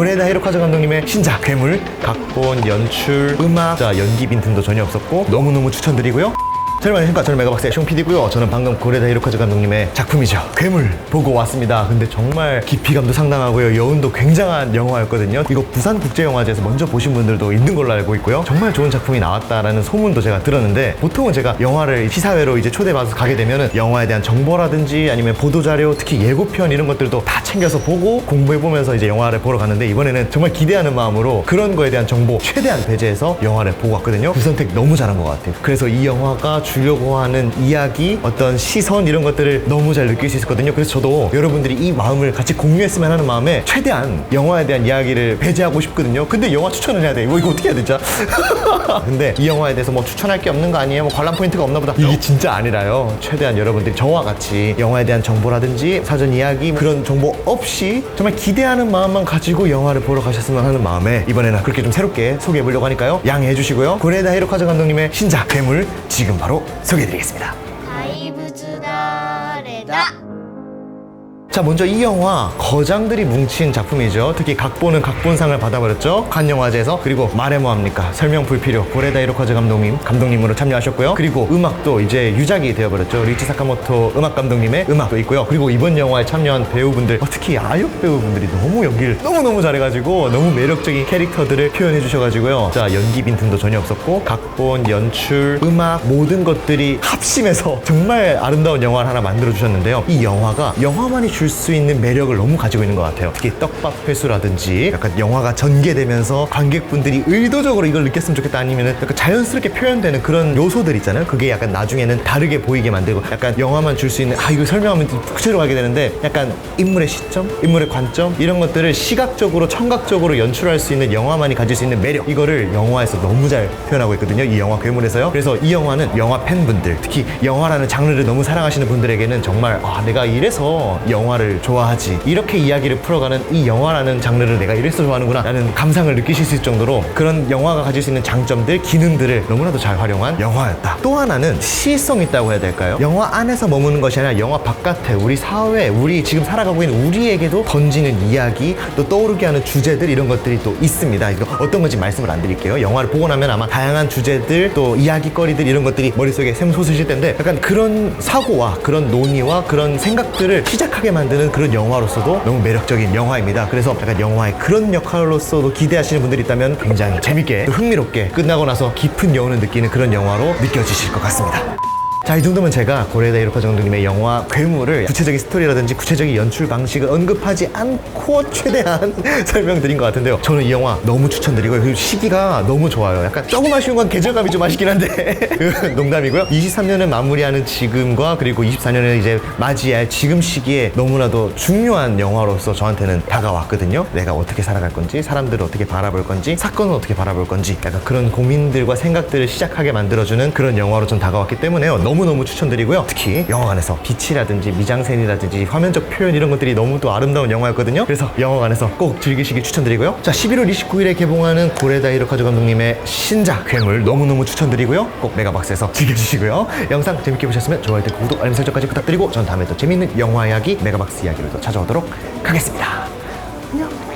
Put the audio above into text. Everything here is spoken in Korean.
고레다 히로카즈 감독님의 신작 괴물 각본, 연출, 음악, 자 연기 빈틈도 전혀 없었고 너무너무 추천드리고요. 자, 여러분 안녕하십니까 저는 메가박스의 숑 PD고요. 저는 방금 고레다 히로카즈 감독님의 작품이죠. 괴물 보고 왔습니다. 근데 정말 깊이감도 상당하고요. 여운도 굉장한 영화였거든요. 이거 부산국제영화제에서 먼저 보신 분들도 있는 걸로 알고 있고요. 정말 좋은 작품이 나왔다라는 소문도 제가 들었는데 보통은 제가 영화를 시사회로 이제 초대받아서 가게 되면은 영화에 대한 정보라든지 아니면 보도자료 특히 예고편 이런 것들도 다 챙겨서 보고 공부해보면서 이제 영화를 보러 갔는데 이번에는 정말 기대하는 마음으로 그런 거에 대한 정보 최대한 배제해서 영화를 보고 왔거든요. 그 선택 너무 잘한 것 같아요. 그래서 이 영화가 주려고 하는 이야기 어떤 시선 이런 것들을 너무 잘 느낄 수 있었거든요. 그래서 저도 여러분들이 이 마음을 같이 공유했으면 하는 마음에 최대한 영화에 대한 이야기를 배제하고 싶거든요. 근데 영화 추천을 해야 돼. 이거, 이거 어떻게 해야 되죠? 근데 이 영화에 대해서 뭐 추천할 게 없는 거 아니에요? 뭐 관람 포인트가 없나 보다. 이게 진짜 아니라요. 최대한 여러분들이 저와 같이 영화에 대한 정보라든지 사전 이야기 그런 정보 없이 정말 기대하는 마음만 가지고 영화를 보러 가셨으면 하는 마음에 이번에는 그렇게 좀 새롭게 소개해 보려고 하니까요. 양해해 주시고요. 고레다 히로카즈 감독님의 신작 괴물 지금 바로 소개해드리겠습니다. 다이브주다레다 자 먼저 이 영화 거장들이 뭉친 작품이죠. 특히 각본은 각본상을 받아버렸죠. 칸 영화제에서. 그리고 말해 뭐합니까? 설명 불필요. 고레다 히로카즈 감독님 감독님으로 참여하셨고요. 그리고 음악도 이제 유작이 되어버렸죠. 리치 사카모토 음악 감독님의 음악도 있고요. 그리고 이번 영화에 참여한 배우분들 어, 특히 아역 배우분들이 너무 연기를 너무너무 잘해가지고 너무 매력적인 캐릭터들을 표현해 주셔가지고요. 자 연기 빈틈도 전혀 없었고 각본 연출 음악 모든 것들이 합심해서 정말 아름다운 영화를 하나 만들어 주셨는데요. 이 영화가 영화만이 줄 수 있는 매력을 너무 가지고 있는 것 같아요. 특히 떡밥 회수라든지 약간 영화가 전개되면서 관객분들이 의도적으로 이걸 느꼈으면 좋겠다 아니면은 약간 자연스럽게 표현되는 그런 요소들 있잖아요. 그게 약간 나중에는 다르게 보이게 만들고 약간 영화만 줄 수 있는 아 이거 설명하면 구체로 가게 되는데 약간 인물의 시점 인물의 관점 이런 것들을 시각적으로 청각적으로 연출할 수 있는 영화만이 가질 수 있는 매력. 이거를 영화에서 너무 잘 표현하고 있거든요 이 영화 괴물에서요. 그래서 이 영화는 영화 팬분들 특히 영화라는 장르를 너무 사랑하시는 분들에게는 정말 아 내가 이래서 영화 를 좋아하지. 이렇게 이야기를 풀어가는 이 영화라는 장르를 내가 이래서 좋아하는구나 라는 감상을 느끼실 수 있을 정도로 그런 영화가 가질 수 있는 장점들 기능들을 너무나도 잘 활용한 영화였다. 또 하나는 시성 있다고 해야 될까요? 영화 안에서 머무는 것이 아니라 영화 바깥에 우리 사회 우리 지금 살아가고 있는 우리에게도 던지는 이야기 또 떠오르게 하는 주제들 이런 것들이 또 있습니다. 이거 어떤 건지 말씀을 안 드릴게요. 영화를 보고 나면 아마 다양한 주제들 또 이야기거리들 이런 것들이 머릿속에 샘솟으실 텐데 약간 그런 사고와 그런 논의와 그런 생각들을 시작하게 만 드는 그런 영화로서도 너무 매력적인 영화입니다. 그래서 약간 영화의 그런 역할로서도 기대하시는 분들이 있다면 굉장히 재밌게 또 흥미롭게 끝나고 나서 깊은 여운을 느끼는 그런 영화로 느껴지실 것 같습니다 자, 이 정도면 제가 고레다 이로카 정도님의 영화 괴물을 구체적인 스토리라든지 구체적인 연출 방식을 언급하지 않고 최대한 설명드린 것 같은데요. 저는 이 영화 너무 추천드리고요. 그리고 시기가 너무 좋아요. 약간 조금 아쉬운 건 계절감이 좀 아쉽긴 한데 농담이고요. 23년을 마무리하는 지금과 그리고 24년을 이제 맞이할 지금 시기에 너무나도 중요한 영화로서 저한테는 다가왔거든요. 내가 어떻게 살아갈 건지, 사람들을 어떻게 바라볼 건지, 사건을 어떻게 바라볼 건지, 약간 그런 고민들과 생각들을 시작하게 만들어주는 그런 영화로 좀 다가왔기 때문에요. 너무너무 추천드리고요. 특히 영화관에서 빛이라든지 미장센이라든지 화면적 표현 이런 것들이 너무 또 아름다운 영화였거든요. 그래서 영화관에서 꼭 즐기시길 추천드리고요. 자, 11월 29일에 개봉하는 고레다 히로카즈 감독님의 신작 괴물 너무너무 추천드리고요. 꼭 메가박스에서 즐겨주시고요. 영상 재밌게 보셨으면 좋아요, 댓글, 구독, 알림 설정까지 부탁드리고 전 다음에 또 재밌는 영화 이야기 메가박스 이야기로 또 찾아오도록 하겠습니다. 안녕.